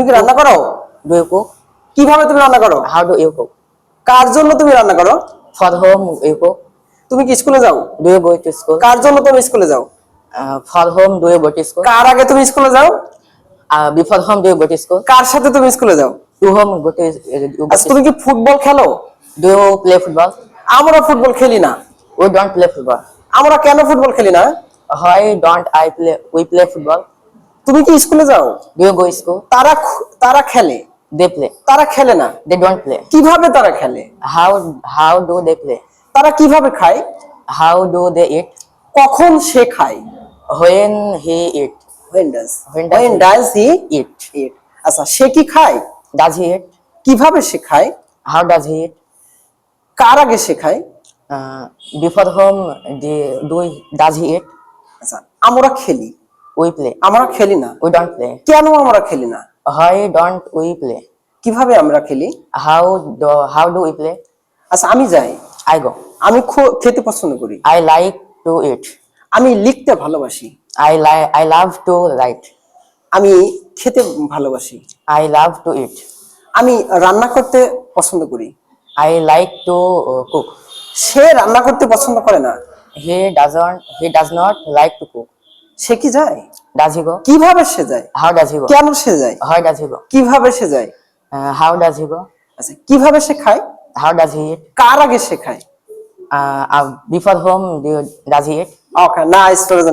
তুমি কি রান্না করো? কীভাবে তুমি রান্না করো? হাউ ডু ইউ কার জন্য তুমি রান্না করো? ফর হোম ইউ তুমি কি স্কুলে যাও? Do you go to school কার জন্য তুমি স্কুলে যাও? For whom do you go to school কার আগে তুমি স্কুলে যাও? Before whom do you go to school কার সাথে তুমি স্কুলে যাও? টু হোম গো টু তুমি কি ফুটবল খেলো? ডু ইউ প্লে ফুটবল আমরা ফুটবল খেলি না। উই ডোন্ট প্লে ফুটবল আমরা কেন ফুটবল খেলি না? Why don't I play we play football তুমি কি স্কুলে যাও? গো স্কুল তারা তারা খেলে? দে প্লে তারা খেলে না? দে ডোন্ট প্লে কীভাবে তারা খেলে? How how do they play তারা কীভাবে খায়? হাউ ডু দে ইট কখন সে খায়? When he eat when does when does he eat eat আচ্ছা সে কি খায়? ডাজ হি ইট কীভাবে সে খায়? হাউ ডাজ হি ইট কার আগে সে খায়? Before whom do does he eat আচ্ছা আমরা খেলি। উই প্লে আমরা খেলি না। উই ডোন্ট প্লে কেন আমরা খেলি না? হাই ডোন্ট উই প্লে কীভাবে আমরা খেলি? How how do we play আচ্ছা আমি যাই। আই গো আমি খুব খেতে পছন্দ করি। আই লাইক টু ইট আমি লিখতে ভালোবাসি। I lie I love to write আমি খেতে ভালোবাসি। আই লাভ টু ইট আমি রান্না করতে পছন্দ করি। আই লাইক টু কুক সে রান্না করতে পছন্দ করে না। He doesn't he does not like to cook সে কি যায়? ডাজিগ কীভাবে সে যায়? হাউ ডাজিগ কেন সে যায়? হাউ ডাজিগ কীভাবে সে যায়? হাও ডাজিগ আচ্ছা কীভাবে সে খায়? হাউ ডাজি কার আগে সে খায়? বিফর হোম ডাজি ওকে না স্টোরেজ